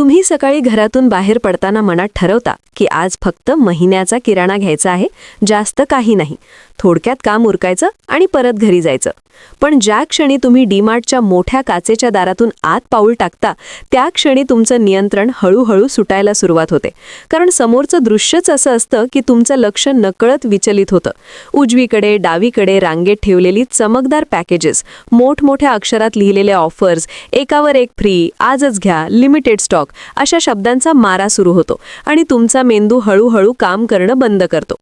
तुम्ही सकाळी घरातून बाहेर पडताना मनात ठरवता की आज फक्त महिन्याचा किराणा घ्यायचा आहे जास्त काही नाही. थोडक्यात काम उरकायचं आणि परत घरी जायचं. पण ज्या क्षणी तुम्ही डीमार्टच्या मोठ्या काचेच्या दारातून आत पाऊल टाकता त्या क्षणी तुमचं नियंत्रण हळूहळू सुटायला सुरुवात होते. कारण समोरचं दृश्यच असं असतं की तुमचं लक्ष नकळत विचलित होतं. उजवीकडे डावीकडे रांगेत ठेवलेली चमकदार पॅकेजेस मोठमोठ्या अक्षरात लिहिलेले ऑफर्स एकावर एक फ्री आजच घ्या लिमिटेड स्टॉक अशा शब्दांचा मारा सुरू होतो आणि तुमचा मेंदू हळूहळू काम करणं बंद करतो.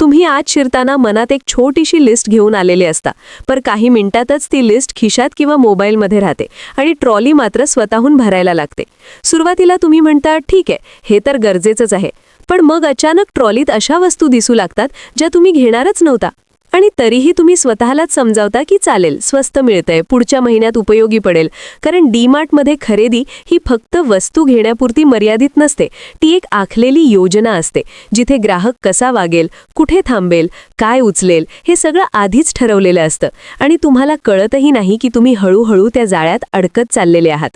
तुम्ही आज शिरताना मनात एक छोटीशी लिस्ट घेऊन आलेले असता पर काही मिनिटातच ती लिस्ट खिशात किंवा मोबाईलमध्ये राहते आणि ट्रॉली मात्र स्वतःहून भरायला लागते. सुरुवातीला तुम्ही म्हणता ठीक आहे हे तर गरजेचंच आहे. पण मग अचानक ट्रॉलीत अशा वस्तू दिसू लागतात ज्या तुम्ही घेणारच नव्हता. आणि तरीही तुम्ही स्वतःलाच समजावता की चालेल स्वस्त मिळतंय पुढच्या महिन्यात उपयोगी पडेल. कारण डीमार्टमध्ये खरेदी ही फक्त वस्तू घेण्यापुरती मर्यादित नसते. ती एक आखलेली योजना असते जिथे ग्राहक कसा वागेल कुठे थांबेल काय उचलेल हे सगळं आधीच ठरवलेलं असतं. आणि तुम्हाला कळतही नाही की तुम्ही हळूहळू त्या जाळ्यात अडकत चाललेले आहात.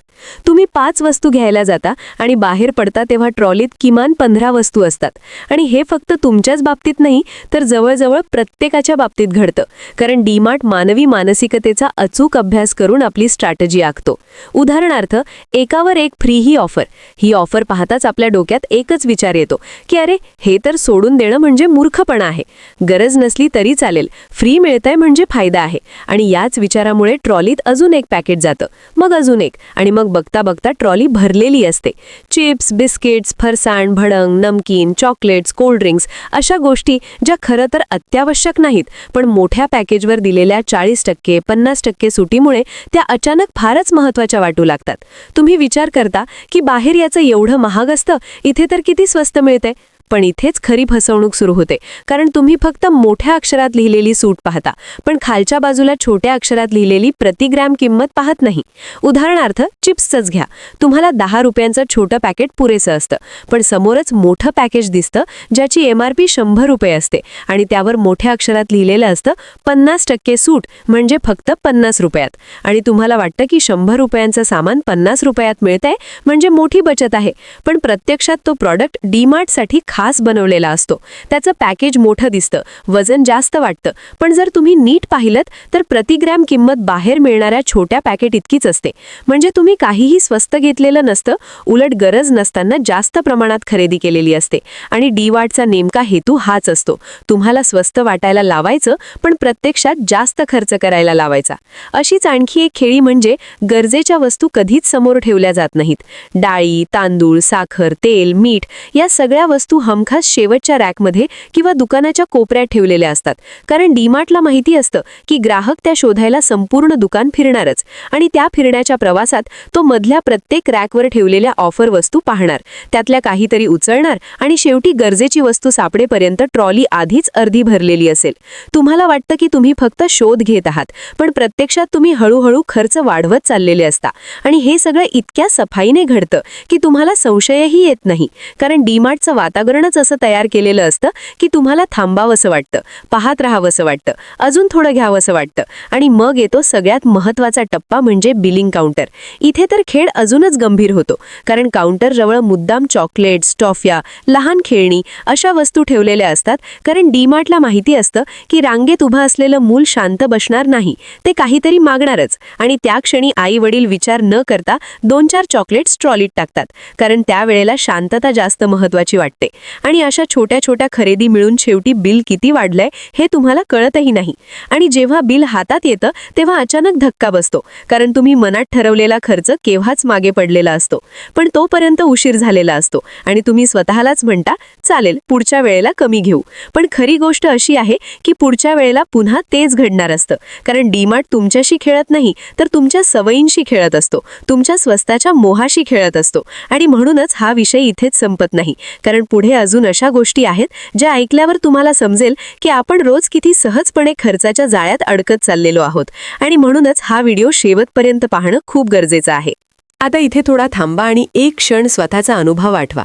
तुम्ही पाच वस्तू घ्यायला जाता आणि बाहेर पडता तेव्हा ट्रॉलीत किमान पंधरा वस्तू असतात. आणि हे फक्त तुमच्याच बाबतीत नाही तर जवळजवळ प्रत्येकाच्या बाबतीत घडतं. कारण डीमार्ट मानवी मानसिकतेचा अचूक अभ्यास करून आपली स्ट्रॅटजी आखतो. उदाहरणार्थ एकावर एक फ्री ही ऑफर. ही ऑफर पाहताच आपल्या डोक्यात एकच विचार येतो की अरे हे तर सोडून देणं म्हणजे मूर्खपणा आहे. गरज नसली तरी चालेल. फ्री मिळतंय म्हणजे फायदा आहे. आणि याच विचारामुळे ट्रॉलीत अजून एक पॅकेट जातं. मग अजून एक. आणि मग बघता बघता ट्रॉली भरलेली असते. चिप्स बिस्किट्स फरसाण भडंग नमकीन चॉकलेट्स कोल्ड ड्रिंक्स अशा गोष्टी ज्या खरं तर अत्यावश्यक नाहीत. पण मोठ्या पॅकेजवर दिलेल्या चाळीस टक्के पन्नास टक्के सुटीमुळे त्या अचानक फारच महत्त्वाच्या वाटू लागतात. तुम्ही विचार करता की बाहेर याचं एवढं महाग असतं इथे तर किती स्वस्त मिळते पण इथेच खरी फसवणूक सुरू होते. कारण तुम्ही फक्त मोठ्या अक्षरात लिहिलेली सूट पाहता पण खालच्या बाजूला छोट्या अक्षरात लिहिलेली प्रतिग्रॅम किंमत पाहत नाही. उदाहरणार्थ चिप्सचंच घ्या. तुम्हाला दहा रुपयांचं छोटं पॅकेट पुरेसं असतं पण समोरच मोठं पॅकेज दिसतं ज्याची एम आर पी शंभर रुपये असते आणि त्यावर मोठ्या अक्षरात लिहिलेलं असतं पन्नास टक्के सूट म्हणजे फक्त पन्नास रुपयात. आणि तुम्हाला वाटतं की शंभर रुपयांचं सामान पन्नास रुपयात मिळतंय म्हणजे मोठी बचत आहे पण प्रत्यक्षात तो प्रॉडक्ट डीमार्टसाठी खास बनवलेला असतो. त्याचं पॅकेज मोठं दिसतं वजन जास्त वाटतं. पण जर तुम्ही नीट पाहिलं तर प्रतिग्रॅम किंमत बाहेर मिळणाऱ्या छोट्या पॅकेट इतकीच असते. म्हणजे तुम्ही काहीही स्वस्त घेतलेलं नसतं उलट गरज नसताना जास्त प्रमाणात खरेदी केलेली असते. आणि डीवार्टचा नेमका हेतू हाच असतो. तुम्हाला स्वस्त वाटायला लावायचं पण प्रत्यक्षात जास्त खर्च करायला लावायचा. अशीच आणखी एक खेळी म्हणजे गरजेच्या वस्तू कधीच समोर ठेवल्या जात नाहीत. डाळी तांदूळ साखर तेल मीठ या सगळ्या वस्तू हमखास शेवटच्या रॅकमध्ये किंवा दुकानाच्या कोपऱ्यात ठेवलेल्या असतात. कारण डीमार्टला माहिती असतं की ग्राहक त्या शोधायला संपूर्ण दुकान फिरणारच आणि त्या फिरण्याच्या प्रवासात तो मधल्या प्रत्येक रॅकवर ठेवलेल्या ऑफर वस्तू पाहणार. त्यातल्या काहीतरी उचलणार आणि शेवटी गरजेची वस्तू सापडेपर्यंत ट्रॉली आधीच अर्धी भरलेली असेल. तुम्हाला वाटतं की तुम्ही फक्त शोध घेत आहात पण प्रत्यक्षात तुम्ही हळूहळू खर्च वाढवत चाललेले असता. आणि हे सगळं इतक्या सफाईने घडतं की तुम्हाला संशयही येत नाही. कारण डीमार्टचं वातावरणच असं तयार केलेलं असतं की तुम्हाला थांबावंसं वाटतं पाहत राहावंसं वाटतं अजून थोडं घ्यावंसं वाटतं. आणि मग येतो सगळ्यात महत्त्वाचा टप्पा म्हणजे बिलिंग काउंटर. इथे तर खेळ अजूनच गंभीर होतो कारण काउंटर जवळ मुद्दाम चॉकलेट्स टॉफ्या लहान खेळणी अशा वस्तू ठेवलेल्या असतात कारण डीमार्टला माहिती असतं की रांगेत उभं असलेलं मूल शांत बसणार नाही ते काहीतरी मागणारच. आणि त्या क्षणी आई वडील विचार न करता दोन चार चॉकलेट्स ट्रॉलीत टाकतात कारण त्यावेळेला शांतता जास्त महत्वाची वाटते. आणि अशा छोट्या छोट्या खरेदी मिळून शेवटी बिल किती वाढलंय हे तुम्हाला कळतही नाही. आणि जेव्हा बिल हातात येतं तेव्हा अचानक धक्का बसतो. कारण तुम्ही मनात ठरवलेला खर्च केव्हाच मागे पडलेला असतो. पण तोपर्यंत उशीर झालेला असतो. आणि तुम्ही स्वतःलाच म्हणता चालेल पुढच्या वेळेला कमी घेऊ. पण खरी गोष्ट अशी आहे की पुढच्या वेळेला पुन्हा तेच घडणार असतं. कारण डीमार्ट तुमच्याशी खेळत नाही तर तुमच्या सवयींशी खेळत असतो. तुमच्या स्वस्ताच्या मोहाशी खेळत असतो. आणि म्हणूनच हा विषय इथेच संपत नाही. कारण पुढे अजून अशा गोष्टी आहेत ज्या ऐकल्यावर तुम्हाला समजेल की आपण रोज किती सहजपणे खर्चाच्या जाळ्यात अडकत चाललेलो आहोत. आणि म्हणूनच हा व्हिडिओ शेवटपर्यंत पाहणं खूप गरजेचं आहे. आता इथे थोडा थांबा आणि एक क्षण स्वतःचा अनुभव आठवा.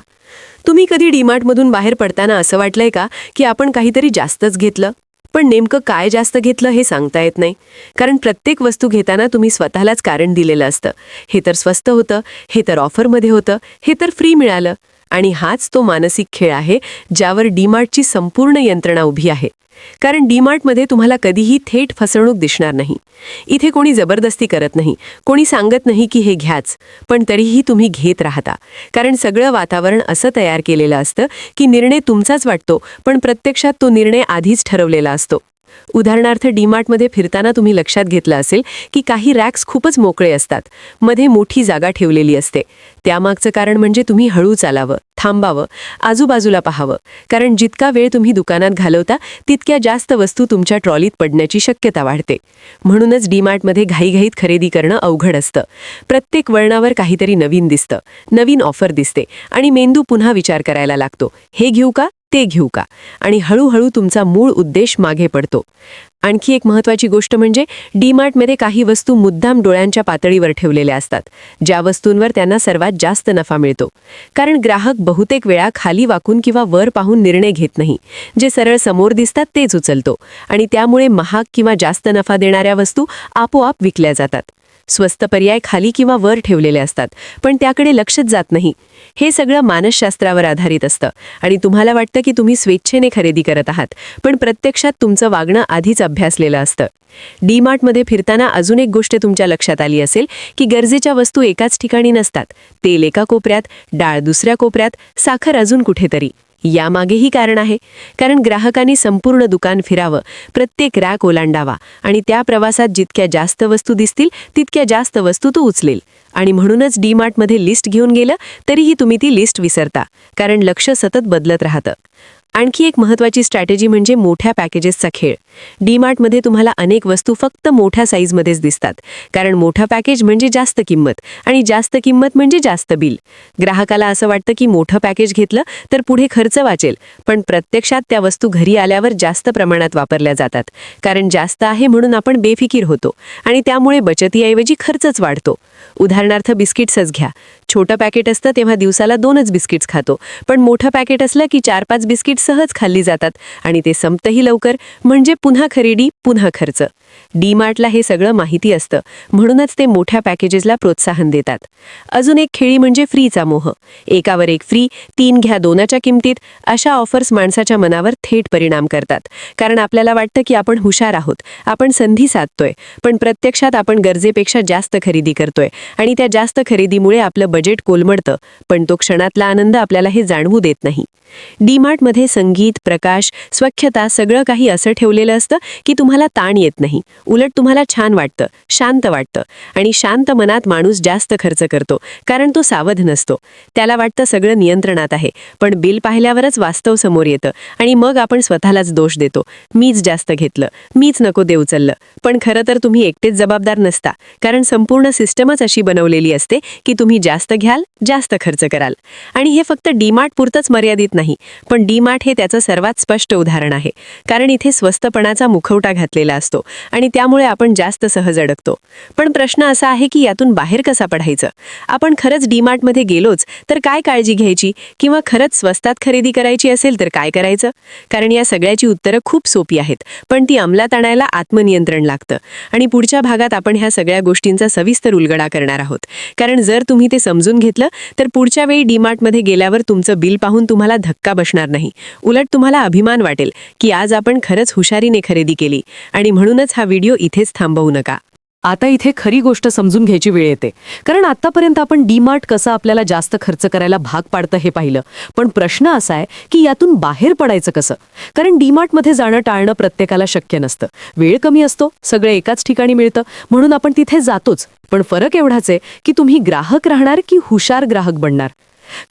तुम्ही कधी डीमार्टमधून बाहेर पडताना असं वाटलंय का की आपण काहीतरी जास्तच घेतलं? पण नेमकं काय जास्त घेतलं हे सांगता येत नाही. कारण प्रत्येक वस्तू घेताना तुम्ही स्वतःलाच कारण दिलेलं असतं. हे तर स्वस्त होतं हे तर ऑफरमध्ये होतं हे तर फ्री मिळालं. आणि हाच तो मानसिक खेळ आहे ज्यावर डीमार्टची संपूर्ण यंत्रणा उभी आहे. कारण डीमार्टमध्ये तुम्हाला कधीही थेट फसवणूक दिसणार नाही. इथे कोणी जबरदस्ती करत नाही कोणी सांगत नाही की हे घ्याच पण तरीही तुम्ही घेत राहता. कारण सगळं वातावरण असं तयार केलेलं असतं की निर्णय तुमचाच वाटतो पण प्रत्यक्षात तो निर्णय आधीच ठरवलेला असतो. उदाहरणार्थ डीमार्टमध्ये फिरताना तुम्ही लक्षात घेतलं असेल की काही रॅक्स खूपच मोकळे असतात. मध्ये मोठी जागा ठेवलेली असते. त्यामागचं कारण म्हणजे तुम्ही हळू चालावं थांबावं आजूबाजूला पाहावं. कारण जितका वेळ तुम्ही दुकानात घालवता तितक्या जास्त वस्तू तुमच्या ट्रॉलीत पडण्याची शक्यता वाढते. म्हणूनच डीमार्टमध्ये घाईघाईत खरेदी करणं अवघड असतं. प्रत्येक वळणावर काहीतरी नवीन दिसतं नवीन ऑफर दिसते आणि मेंदू पुन्हा विचार करायला लागतो. हे घेऊ का? ते घेऊ का? आणि हळूहळू तुमचा मूळ उद्देश मागे पडतो. आणखी एक महत्त्वाची गोष्ट म्हणजे डीमार्टमध्ये काही वस्तू मुद्दाम डोळ्यांच्या पातळीवर ठेवलेल्या असतात ज्या वस्तूंवर त्यांना सर्वात जास्त नफा मिळतो. कारण ग्राहक बहुतेक वेळा खाली वाकून किंवा वर पाहून निर्णय घेत नाही. जे सरळ समोर दिसतात तेच उचलतो. आणि त्यामुळे महाग किंवा जास्त नफा देणाऱ्या वस्तू आपोआप विकल्या जातात. स्वस्त पर्याय खाली किंवा वर ठेवलेले असतात पण त्याकडे लक्षच जात नाही. हे सगळं मानसशास्त्रावर आधारित असतं आणि तुम्हाला वाटतं की तुम्ही स्वेच्छेने खरेदी करत आहात पण प्रत्यक्षात तुमचं वागणं आधीच अभ्यासलेलं असतं. डीमार्टमध्ये फिरताना अजून एक गोष्ट तुमच्या लक्षात आली असेल की गरजेच्या वस्तू एकाच ठिकाणी नसतात. तेल एका कोपऱ्यात डाळ दुसऱ्या कोपऱ्यात साखर अजून कुठेतरी. यामागेही कारण आहे. कारण ग्राहकांनी संपूर्ण दुकान फिरावं प्रत्येक रॅक ओलांडावा आणि त्या प्रवासात जितक्या जास्त वस्तू दिसतील तितक्या जास्त वस्तू तो उचलेल. आणि म्हणूनच डीमार्टमध्ये लिस्ट घेऊन गेलं तरीही तुम्ही ती लिस्ट विसरता कारण लक्ष सतत बदलत राहतं. आणखी एक महत्त्वाची स्ट्रॅटेजी म्हणजे मोठ्या पॅकेजेसचा खेळ. डीमार्टमध्ये तुम्हाला अनेक वस्तू फक्त मोठ्या साईजमध्येच दिसतात. कारण मोठं पॅकेज म्हणजे जास्त किंमत आणि जास्त किंमत म्हणजे जास्त बिल ग्राहकाला असं वाटतं की मोठं पॅकेज घेतलं तर पुढे खर्च वाचेल पण प्रत्यक्षात त्या वस्तू घरी आल्यावर जास्त प्रमाणात वापरल्या जातात. कारण जास्त आहे म्हणून आपण बेफिकीर होतो आणि त्यामुळे बचतीऐवजी खर्चच वाढतो. उदाहरणार्थ बिस्किट्सच घ्या. छोटं पॅकेट असतं तेव्हा दिवसाला दोनच बिस्किट्स खातो. पण मोठं पॅकेट असलं की चार पाच बिस्किट सहज खाल्ली जातात. आणि ते संपतही लवकर म्हणजे पुन्हा खरेदी पुन्हा खर्च. डीमार्टला हे सगळं माहिती असतं. म्हणूनच ते मोठ्या पॅकेजेसला प्रोत्साहन देतात. अजून एक खेळी म्हणजे फ्रीचा मोह. एकावर एक फ्री तीन घ्या दोनाच्या किमतीत अशा ऑफर्स माणसाच्या मनावर थेट परिणाम करतात. कारण आपल्याला वाटतं की आपण हुशार आहोत. आपण संधी साधतोय. पण प्रत्यक्षात आपण गरजेपेक्षा जास्त खरेदी करतोय. आणि त्या जास्त खरेदीमुळे आपलं बजेट कोलमडतं पण तो क्षणातला आनंद आपल्याला हे जाणवू देत नाही. डीमार्टमध्ये संगीत प्रकाश स्वच्छता सगळं काही असं ठेवलेलं असतं की तुम्हाला ताण येत नाही. उलट तुम्हाला छान वाटतं शांत वाटतं. आणि शांत मनात माणूस जास्त खर्च करतो कारण तो सावध नसतो. त्याला वाटतं सगळं नियंत्रणात आहे पण बिल पाहिल्यावरच वास्तव समोर येतं. आणि मग आपण स्वतःलाच दोष देतो. मीच जास्त घेतलं मीच नको देऊ चाललं पण खरं तर तुम्ही एकटेच जबाबदार नसता कारण संपूर्ण सिस्टमच अशी बनवलेली असते की तुम्ही जास्त घ्याल जास्त खर्च कराल. आणि हे फक्त डीमार्ट पुरतंच मर्यादित नाही पण डीमार्ट हे त्याचं सर्वात स्पष्ट उदाहरण आहे. कारण इथे स्वस्तपणाचा मुखवटा घातलेला असतो आणि त्यामुळे आपण जास्त सहज अडकतो. पण प्रश्न असा आहे की यातून बाहेर कसा पडायचं? आपण खरंच डीमार्टमध्ये गेलोच तर काय काळजी घ्यायची? किंवा खरंच स्वस्तात खरेदी करायची असेल तर काय करायचं? कारण या सगळ्याची उत्तरं खूप सोपी आहेत पण ती अंमलात आणायला आत्मनियंत्रण लागतं. आणि पुढच्या भागात आपण ह्या सगळ्या गोष्टींचा सविस्तर उलगडा करणार आहोत. कारण जर तुम्ही ते समजून घेतलं तर पुढच्या वेळी डीमार्टमध्ये गेल्यावर तुमचं बिल पाहून तुम्हाला धक्का बसणार नाही. उलट तुम्हाला अभिमान वाटेल की आज आपण खरंच हुशारीने खरेदी केली. आणि म्हणूनच हा व्हिडिओ इथेच थांबवू नका. आता इथे खरी गोष्ट समजून घ्यायची वेळ येते. कारण आतापर्यंत आपण डीमार्ट कसं आपल्याला जास्त खर्च करायला भाग पाडतं हे पाहिलं. पण प्रश्न असा आहे की यातून बाहेर पडायचं कसं? कारण डीमार्टमध्ये जाणं टाळणं प्रत्येकाला शक्य नसतं. वेळ कमी असतो सगळं एकाच ठिकाणी मिळतं. म्हणून आपण तिथे जातोच. पण फरक एवढाच आहे की तुम्ही ग्राहक राहणार की हुशार ग्राहक बनणार?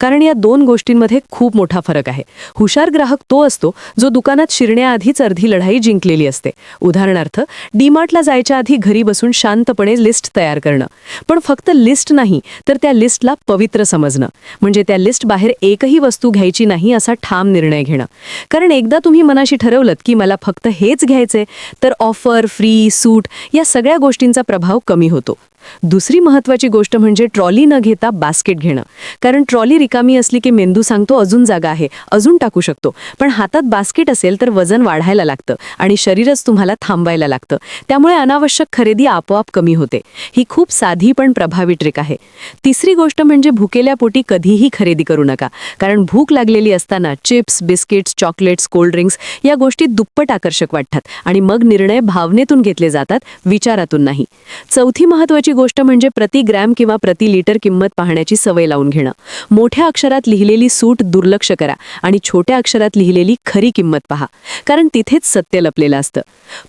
कारण या दोन गोष्टींमध्ये खूप मोठा फरक आहे. हुशार ग्राहक तो असतो जो दुकानात शिरण्याआधीच अर्धी लढाई जिंकलेली असते. उदाहरणार्थ डीमार्टला जायच्या आधी घरी बसून शांतपणे लिस्ट तयार करणं. पण फक्त लिस्ट नाही तर त्या लिस्टला पवित्र समजणं. म्हणजे त्या लिस्ट बाहेर एकही वस्तू घ्यायची नाही असा ठाम निर्णय घेणं. कारण एकदा तुम्ही मनाशी ठरवलं की मला फक्त हेच घ्यायचे तर ऑफर फ्री सूट या सगळ्या गोष्टींचा प्रभाव कमी होतो. दुसरी महत्त्वाची गोष्ट म्हणजे ट्रॉली न घेता बास्केट घेणं. कारण ट्रॉली रिकामी असली की मेंदू सांगतो अजून जागा आहे अजून टाकू शकतो. पण हातात बास्केट असेल तर वजन वाढायला लागतं आणि शरीरच तुम्हाला थांबायला लागतं. त्यामुळे अनावश्यक खरेदी आपोआप कमी होते. ही खूप साधी पण प्रभावी ट्रिक आहे. तिसरी गोष्ट म्हणजे भुकेल्या पोटी कधीही खरेदी करू नका. कारण भूक लागलेली असताना चिप्स बिस्किट्स चॉकलेट्स कोल्ड्रिंक्स या गोष्टी दुप्पट आकर्षक वाटतात आणि मग निर्णय भावनेतून घेतले जातात विचारातून नाही. चौथी महत्वाची गोष्ट म्हणजे प्रति ग्रॅम किंवा प्रति लिटर किंमत पाहण्याची सवय लावून घेणं. मोठ्या अक्षरात लिहिलेली सूट दुर्लक्ष करा आणि छोट्या अक्षरात लिहिलेली खरी किंमत पहा. कारण तिथेच सत्य लपलेलं असतं.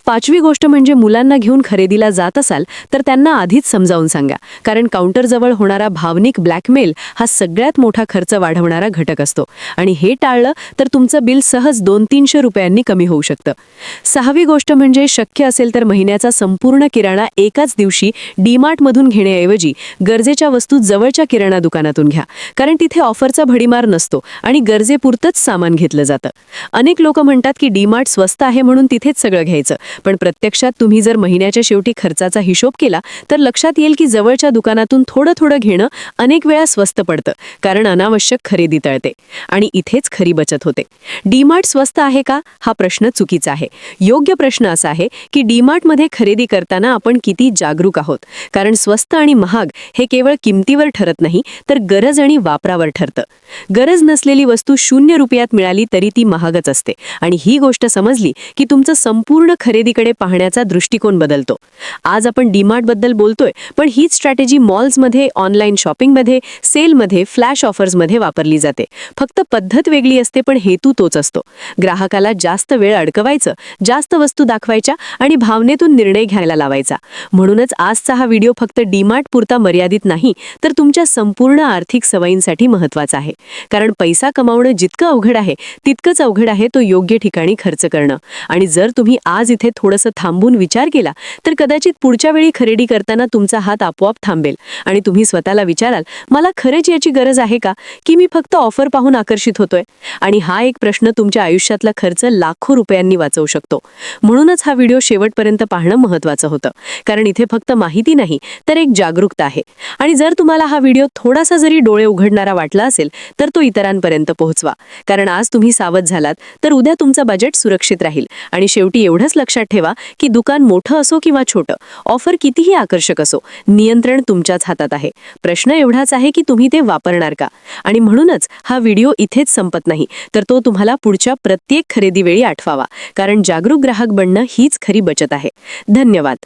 पाचवी गोष्ट म्हणजे मुलांना घेऊन खरेदीला जात असाल तर त्यांना आधीच समजावून सांगा. कारण काउंटरजवळ होणारा भावनिक ब्लॅकमेल हा सगळ्यात मोठा खर्च वाढवणारा घटक असतो. आणि हे टाळलं तर तुमचं बिल सहज दोन तीनशे रुपयांनी कमी होऊ शकतं. सहावी गोष्ट म्हणजे शक्य असेल तर महिन्याचा संपूर्ण किराणा एकाच दिवशी डीमार्ट डीमार्टमधून घेण्याऐवजी गरजेच्या वस्तू जवळच्या किराणा दुकानातून घ्या. कारण तिथे ऑफरचा भडीमार नसतो आणि गरजेपुरतंच सामान घेतलं जातं. अनेक लोक म्हणतात की डीमार्ट स्वस्त आहे म्हणून तिथेच सगळं घ्यायचं. पण प्रत्यक्षात तुम्ही जर महिन्याच्या शेवटी खर्चाचा हिशोब केला तर लक्षात येईल की जवळच्या दुकानातून थोडं थोडं घेणं अनेक वेळा स्वस्त पडतं कारण अनावश्यक खरेदी तळते आणि इथेच खरी बचत होते. डीमार्ट स्वस्त आहे का? हा प्रश्न चुकीचा आहे. योग्य प्रश्न असा आहे की डीमार्टमध्ये खरेदी करताना आपण किती जागरूक आहोत. कारण कारण स्वस्त आणि महाग हे केवळ किमतीवर ठरत नाही तर गरज आणि वापरावर ठरतं. गरज नसलेली वस्तू शून्य रुपयात मिळाली तरी ती महागच असते आणि ही गोष्ट समजली की तुमचं संपूर्ण खरेदीकडे पाहण्याचा दृष्टिकोन बदलतो. आज आपण डीमार्टबद्दल बोलतोय पण हीच स्ट्रॅटेजी मॉल्समध्ये ऑनलाईन शॉपिंगमध्ये सेलमध्ये फ्लॅश ऑफर्समध्ये वापरली जाते. फक्त पद्धत वेगळी असते पण हेतू तोच असतो. ग्राहकाला जास्त वेळ अडकवायचं जास्त वस्तू दाखवायच्या आणि भावनेतून निर्णय घ्यायला लावायचा. म्हणूनच आजचा हा व्हिडिओ फक्त डीमार्ट पुरता मर्यादित नाही तर तुमच्या संपूर्ण आर्थिक सवयींसाठी महत्त्वाचा आहे. कारण पैसा कमावणं जितकं अवघड आहे तितकंच अवघड आहे तो योग्य ठिकाणी खर्च करणं. आणि जर तुम्ही आज इथे थोडंसं थांबून विचार केला तर कदाचित पुढच्या वेळी खरेदी करताना तुमचा हात आपोआप थांबेल. आणि तुम्ही स्वतःला विचाराल मला खरंच याची गरज आहे का? की मी फक्त ऑफर पाहून आकर्षित होतोय? आणि हा एक प्रश्न तुमच्या आयुष्यातला खर्च लाखो रुपयांनी वाचवू शकतो. म्हणूनच हा व्हिडिओ शेवटपर्यंत पाहणं महत्वाचं होतं. कारण इथे फक्त माहिती नाही तर एक जागरूकता आहे. आणि जर तुम्हाला हा व्हिडिओ थोडासा जरी डोळे उघडणारा वाटला असेल तर तो इतरांपर्यंत पोहोचवा. कारण आज तुम्ही सावध झालात तर उद्या तुमचं बजेट सुरक्षित राहील. आणि शेवटी एवढंच लक्षात ठेवा की दुकान मोठं असो किंवा छोटं ऑफर कितीही आकर्षक असो नियंत्रण तुमच्याच हातात आहे. प्रश्न एवढाच आहे की तुम्ही ते वापरणार का? आणि म्हणूनच हा व्हिडिओ इथेच संपत नाही तर तो तुम्हाला पुढच्या प्रत्येक खरेदीवेळी आठवावा. कारण जागरूक ग्राहक बनणं हीच खरी बचत आहे. धन्यवाद.